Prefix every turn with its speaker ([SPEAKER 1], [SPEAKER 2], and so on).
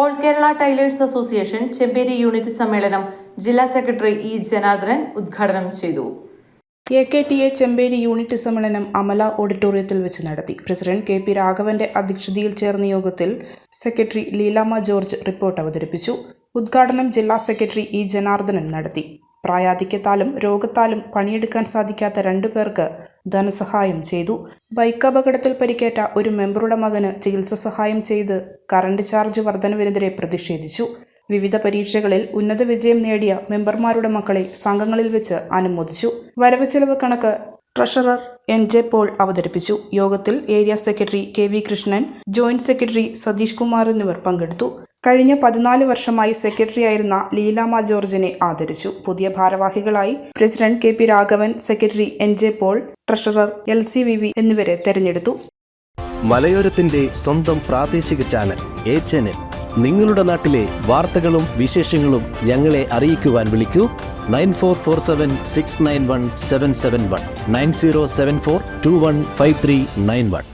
[SPEAKER 1] All Kerala tailors association Chemperi unit സമ്മേളനം ജില്ലാ secretary E Janardhanan ഉദ്ഘാടനം ചെയ്തു.
[SPEAKER 2] A K T A Chemperi unit സമ്മേളനം അമല ഓഡിറ്റോറിയത്തിൽ വെച്ച് നടത്തി. പ്രസിഡന്റ് കെ പി രാഘവന്റെ അധ്യക്ഷതയിൽ ചേർന്ന യോഗത്തിൽ സെക്രട്ടറി ലീലാമ്മ ജോർജ് റിപ്പോർട്ട് അവതരിപ്പിച്ചു. ഉദ്ഘാടനം ജില്ലാ സെക്രട്ടറി ഇ ജനാർദ്ദനൻ നടത്തി. പ്രായാധിക്യത്താലും രോഗത്താലും പണിയെടുക്കാൻ സാധിക്കാത്ത രണ്ടു പേർക്ക് ധനസഹായം ചെയ്തു. ബൈക്ക് അപകടത്തിൽ പരിക്കേറ്റ ഒരു മെമ്പറുടെ മകന് ചികിത്സ സഹായം ചെയ്ത് കറണ്ട് ചാർജ് വർധനവിനെതിരെ പ്രതിഷേധിച്ചു. വിവിധ പരീക്ഷകളിൽ ഉന്നത വിജയം നേടിയ മെമ്പർമാരുടെ മക്കളെ സംഘങ്ങളിൽ വെച്ച് അനുമോദിച്ചു. വരവ് ചെലവ് കണക്ക് ട്രഷറർ എൻ ജെ പോൾ അവതരിപ്പിച്ചു. യോഗത്തിൽ area secretary K V Krishnan joint secretary Satheesh Kumar എന്നിവർ പങ്കെടുത്തു. കഴിഞ്ഞ പതിനാല് വർഷമായി സെക്രട്ടറിയായിരുന്ന ലീലാമ ജോർജിനെ ആദരിച്ചു. പുതിയ ഭാരവാഹികളായി president K P Raghavan secretary N J Paul treasurer L C V V എന്നിവരെ തെരഞ്ഞെടുത്തു.
[SPEAKER 3] മലയോരത്തിന്റെ സ്വന്തം പ്രാദേശിക ചാനൽ എ ചാനൽ. നിങ്ങളുടെ നാട്ടിലെ വാർത്തകളും വിശേഷങ്ങളും ഞങ്ങളെ അറിയിക്കുവാൻ വിളിക്കൂ. Nine four four seven six nine one seven seven one. Nine zero seven four two one five three nine one.